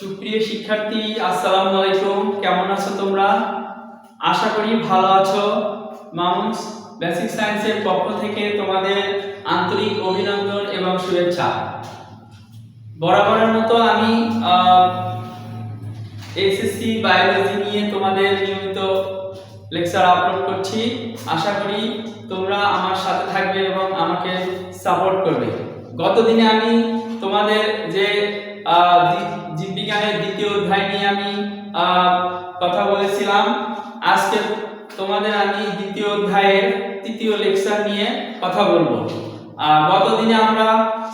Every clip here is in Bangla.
সুপ্রিয় শিক্ষার্থী, আসসালামু আলাইকুম। কেমন আছো তোমরা? আশা করি ভালো আছো। মামুস বেসিক সায়েন্সের পক্ষ থেকে তোমাদের আন্তরিক অভিনন্দন এবং শুভেচ্ছা। বরাবরের মতো আমি এসএসসি বায়োলজি নিয়ে তোমাদের নিয়মিত লেকচার আপলোড করছি। আশা করি তোমরা আমার সাথে থাকবে এবং আমাকে সাপোর্ট করবে। গত দিনে আমি তোমাদের যে জীববিজ্ঞানের দ্বিতীয় অধ্যায় নিয়ে আমি কথা বলেছিলাম। আজকে তোমাদের আমি দ্বিতীয় অধ্যায়ের তৃতীয় লেকচার নিয়ে কথা বলব। আহ, গত দিনে আমরা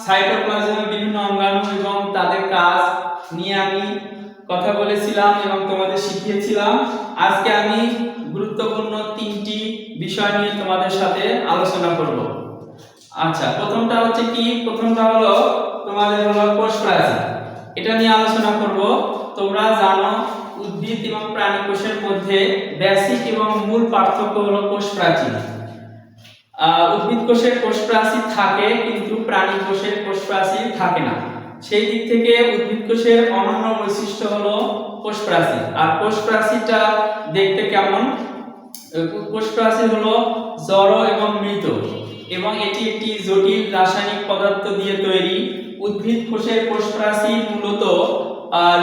সাইটোপ্লাজমের বিভিন্ন অঙ্গাণু এবং তাদের কাজ নিয়ে আমি কথা বলেছিলাম এবং তোমাদের শিখিয়েছিলাম। আজকে আমি গুরুত্বপূর্ণ তিনটি বিষয় নিয়ে তোমাদের সাথে আলোচনা করব। আচ্ছা প্রথমটা হচ্ছে কি? প্রথমটা হলো তোমাদের হলো কোষ প্রাচীর এটা নিয়ে আলোচনা করব। তোমরা জানো, উদ্ভিদ এবং প্রাণী কোষের মধ্যে বেসিক এবং মূল পার্থক্য হলো কোষ প্রাচীর উদ্ভিদ কোষের কোষ প্রাচীর থাকে, কিন্তু প্রাণী কোষের কোষ প্রাচীর থাকে না। সেই দিক থেকে উদ্ভিদ কোষের অনন্য বৈশিষ্ট্য হলো কোষ প্রাচীর আর কোষ প্রাচীরটা দেখতে কেমন? কোষ প্রাচীর হলো জড় এবং মৃত, এবং এটি একটি জটিল রাসায়নিক পদার্থ দিয়ে তৈরি। উদ্ভিদ কোষের কোষ প্রাচীর মূলত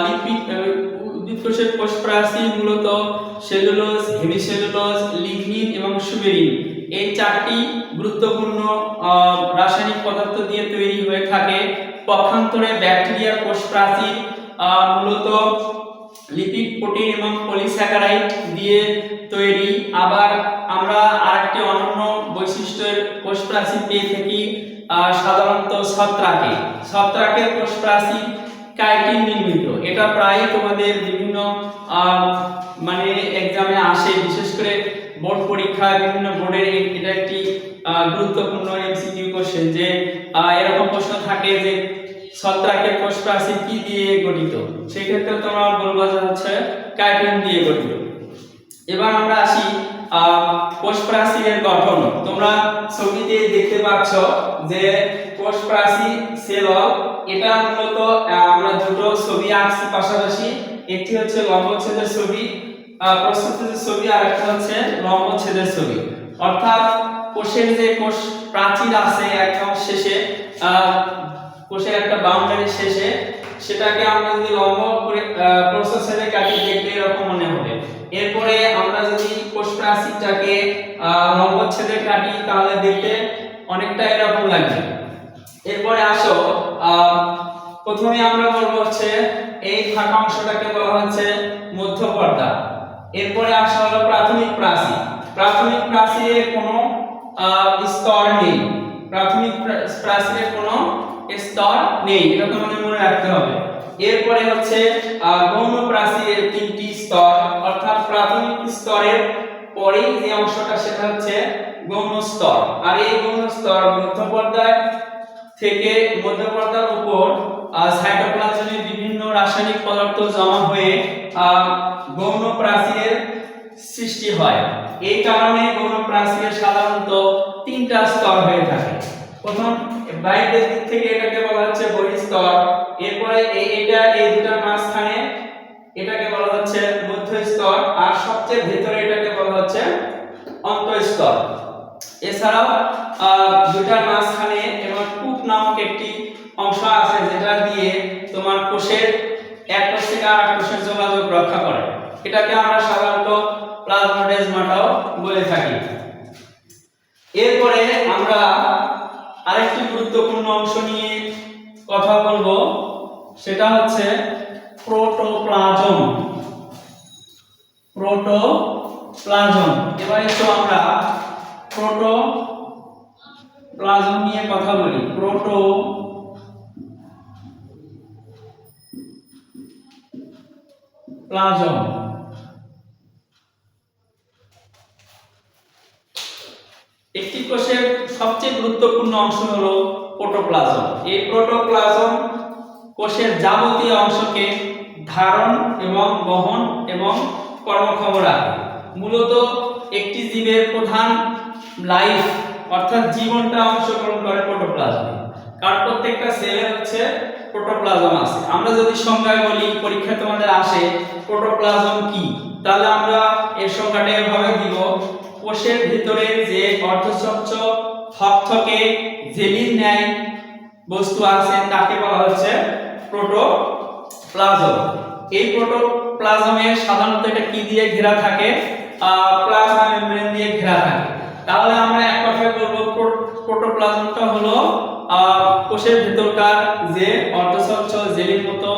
লিপিড উদ্ভিদ কোষের কোষ প্রাচীর মূলত সেলুলোজ, হেমিসেলুলোজ, লিগনিন এবং সুবেরিন। এই চারটি গুরুত্বপূর্ণ রাসায়নিক পদার্থ দিয়ে তৈরি হয়ে থাকে। পক্ষান্তরে ব্যাকটেরিয়ার কোষ প্রাচীর মূলত লিপিড প্রোটিন এবং পলিস্যাকারাইড দিয়ে তৈরি। আবার আমরা আরেকটি বৈশিষ্ট্যের কোষ প্রাচীর পেয়ে থাকি সাধারণত ছত্রাকে। ছত্রাকের কোষ প্রাচীর কাইটিন নির্মিত। এটা প্রায় তোমাদের বিভিন্ন মানে এক্সামে আসে। বিশেষ করে বোর্ড পরীক্ষা, বিভিন্ন বোর্ডের এটা একটি গুরুত্বপূর্ণ এমসিকিউ কোশ্চেন যে এরকম প্রশ্ন থাকে যে ছত্রাকের কোষ প্রাচীর কি দিয়ে গঠিত? সেই ক্ষেত্রে তোমরা বলব যে হচ্ছে কাইটিন দিয়ে গঠিত। এবার আমরা আসি কোষ গঠন। তোমরা ছবিতে দেখতে পাচ্ছ যে কোষ সেল, এটা মূলত আমরা দুটো ছবি আঁকছি পাশাপাশি। একটি হচ্ছে লম্বচ্ছেদের ছবি প্রস্থচ্ছেদের ছবি, আর একটা হচ্ছে লম্বচ্ছেদের ছবি। অর্থাৎ কোষের যে কোষ প্রাচীর আছে একদম শেষে কোষের একটা বাউন্ডারি শেষে, সেটাকে আমরা যদি লম্ব করে প্রসেসরে কাটি দেখতে এরকম মনে হবে। এরপরে আমরা যদি আহ, লম্বচ্ছেদে কাটি তাহলে দেখতে অনেকটা এরকম লাগবে। এরপরে আসো প্রথমে আমরা বলব হচ্ছে এই ফাঁকা অংশটাকে বলা হচ্ছে মধ্যপর্দা এরপরে আসা হলো প্রাথমিক প্রাচীর প্রাথমিক প্রাচীরের কোনো স্তর নেই। প্রাথমিক প্রা- প্রাচীরের কোনো স্তর নেই। এটা তোমাদের মনে রাখতে হবে। এরপরে হচ্ছে গৌণ প্রাচীরের তিনটি স্তর অর্থাৎ প্রাথমিক স্তরের পরেই যে অংশটা সেটা হচ্ছে গৌণ স্তর আর এই গৌণ স্তর মধ্যপর্দায় থেকে মধ্যপর্দার উপর সাইটোপ্লাজমে বিভিন্ন রাসায়নিক পদার্থ জমা হয়ে গৌণ প্রাচীরের সৃষ্টি হয়। এই কারণে গৌণ প্রাচীরের সাধারণত তিনটা স্তর হয়ে থাকে। প্রথম, বাইরের দিক থেকে এটাকে বলা হচ্ছে বহিঃস্তর এরপরে এই, এটা, এই দুটার মাঝখানে এটাকে বলা হচ্ছে মধ্য স্তর। আর সবচেয়ে ভেতরে বলা হচ্ছে অন্তঃস্তর। এছাড়াও দুটার মাঝখানে এবং কূপ নামক একটি অংশ আছে যেটা দিয়ে তোমার কোষের এক কোষ থেকে আর কোষের যোগাযোগ রক্ষা করে। এটাকে আমরা সাধারণত প্লাজমোডেজমাটাও বলে থাকি। এরপরে আমরা আরেকটি গুরুত্বপূর্ণ অংশ নিয়ে কথা বলব, সেটা হচ্ছে প্রোটোপ্লাজম। প্রোটোপ্লাজম এবারে তো আমরা প্রোটো প্লাজম নিয়ে কথা বলি। Protoplasm. একটি কোষের সবচেয়ে গুরুত্বপূর্ণ অংশ হলো প্রোটোপ্লাজম। এই প্রোটোপ্লাজম কোষের যাবতীয় অংশকে ধারণ এবং বহন এবং কর্মক্ষম রাখে। মূলত একটি জীবের প্রধান লাইফ, অর্থাৎ জীবনটা অংশগ্রহণ করে প্রোটোপ্লাজমে। কারণ প্রত্যেকটা সেলে হচ্ছে প্রোটোপ্লাজম আছে। আমরা যদি সংজ্ঞায় বলি পরীক্ষা তোমাদের আসে প্রোটোপ্লাজম কি? তাহলে আমরা এর সংজ্ঞাটা এভাবে দিব। কোষের ভিতরে যে অর্ধস্বচ্ছ থকথকে জেলির ন্যায় বস্তু আছে, তাকে বলা হচ্ছে প্রোটোপ্লাজম। এই প্রোটোপ্লাজমে সাধারণত এটা কি দিয়ে ঘেরা থাকে? প্লাজমা মেমব্রেন দিয়ে ঘেরা থাকে। তাহলে আমরা এক কথায় বলব প্রোটোপ্লাজমটা হলো কোষের ভেতরকার যে অর্ধস্বচ্ছ জেলির মতো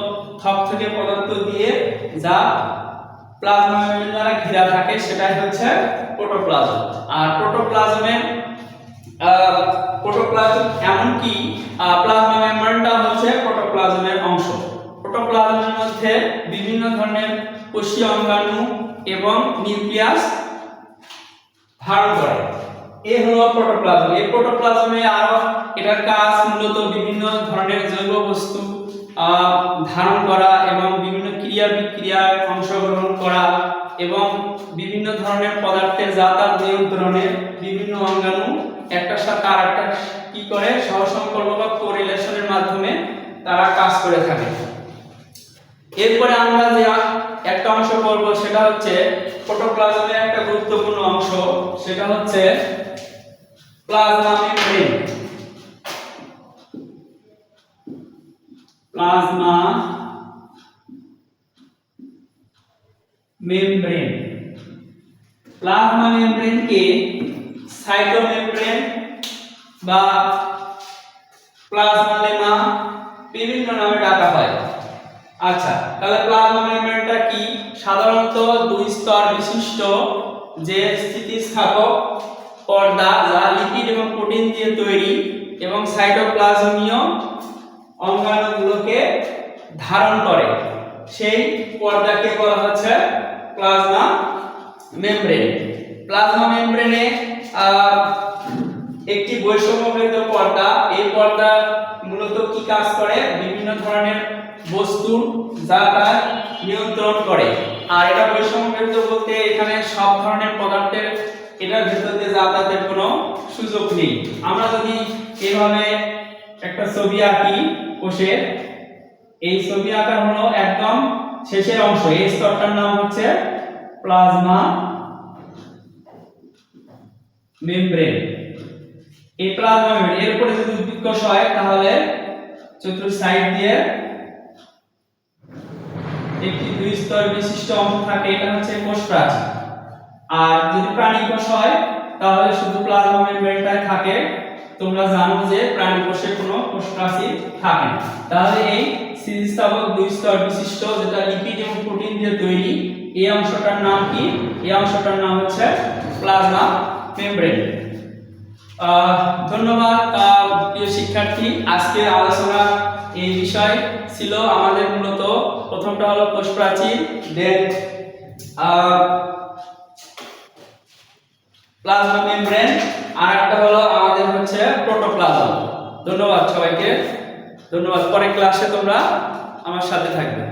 থকথকে পদার্থ দিয়ে যা প্লাজমা মেমব্রেন দ্বারা ঘেরা থাকে, সেটাই হচ্ছে প্রোটোপ্লাজম আর প্রোটোপ্লাজমের প্রোটোপ্লাজম এমনকি প্লাজমা মেমব্রেনটা হচ্ছে প্রোটোপ্লাজমের অংশ। প্রোটোপ্লাজমের মধ্যে বিভিন্ন ধরনের কোষীয় অঙ্গাণু এবং নিউক্লিয়াস ধারণ করে। এই হলো প্রোটোপ্লাজম। এই প্রোটোপ্লাজমে আরও এটার কাজ মূলত বিভিন্ন ধরনের জৈব বস্তু ধারণ করা এবং বিভিন্ন ক্রিয়া বিক্রিয়ায় অংশগ্রহণ করা এবং বিভিন্ন ধরনের পদার্থের যাতায়াত নিয়ন্ত্রণে বিভিন্ন অঙ্গাণু একটার সাথে আর একটা কি করে সহসম্পর্ক বা কোরিলেশনের মাধ্যমে তারা কাজ করে থাকে। এরপরে আমরা যে একটা অংশ করব সেটা হচ্ছে প্রোটোপ্লাজমের একটা গুরুত্বপূর্ণ অংশ। সেটা হচ্ছে plasma membrane plasma membrane plasma মেমব্রেনকে cytomembrane বা প্লাজমা লেমা বিভিন্ন নামে ডাকা হয়। আচ্ছা তাহলে প্লাজমা মেমব্রেনটা কি? সাধারণত দুই স্তর বিশিষ্ট যে স্থিতিস্থাপক পর্দা যা লিপিড এবং প্রোটিন দিয়ে তৈরি এবং সাইটোপ্লাজমীয় অঙ্গাণুগুলোকে ধারণ করে। সেই পর্দাকে বলা হচ্ছে প্লাজমা মেমব্রেন। প্লাজমা মেমব্রেনে একটি বৈষম্যভেদ পর্দা কি কাজ করে? বিভিন্ন ধরনের বস্তুর যাতায়াত নিয়ন্ত্রণ করে। আর এটা বৈষম্যভেদ বলতে এখানে সব ধরনের পদার্থের এটার ভিতর দিয়ে যাতায়াতের কোনো সুযোগ নেই। আমরা যদি এভাবে একটা ছবি আঁকি কোষের এই ছবি আঁকা হলো একদম শেষের অংশ। এই স্তরটার নাম হচ্ছে প্লাজমা মেমব্রেন। এই প্লাজমা মেমব্রেন এরপরে যদি উদ্ভিদ কোষ হয়, তাহলে চতুর্থ সাইড দিয়ে একটি দুই স্তর বিশিষ্ট অংশ থাকে, এটা হচ্ছে কোষ প্রাচীর আর যদি প্রাণী কোষ হয়, তাহলে শুধু প্লাজমা মেমব্রেনটাই থাকে। তোমরা জানো যে প্রাণী কোষে কোনো কোষ প্রাচীর থাকে না। তাহলে এই স্থিতিস্থাপক দুই স্তর বিশিষ্ট যেটা লিপিড এবং প্রোটিন দিয়ে তৈরি, এই অংশটার নাম কি? এই অংশটার নাম হচ্ছে প্লাজমা মেমব্রেন। ধন্যবাদ প্রিয় শিক্ষার্থী। আজকের আলোচনা এই বিষয় ছিল আমাদের মূলত প্রথমটা হলো কোষ প্রাচীর দেন প্লাজমা মেমব্রেন আর একটা হলো আমাদের হচ্ছে প্রোটোপ্লাজম ধন্যবাদ সবাইকে। ধন্যবাদ, পরের ক্লাসে তোমরা আমার সাথে থাকবে।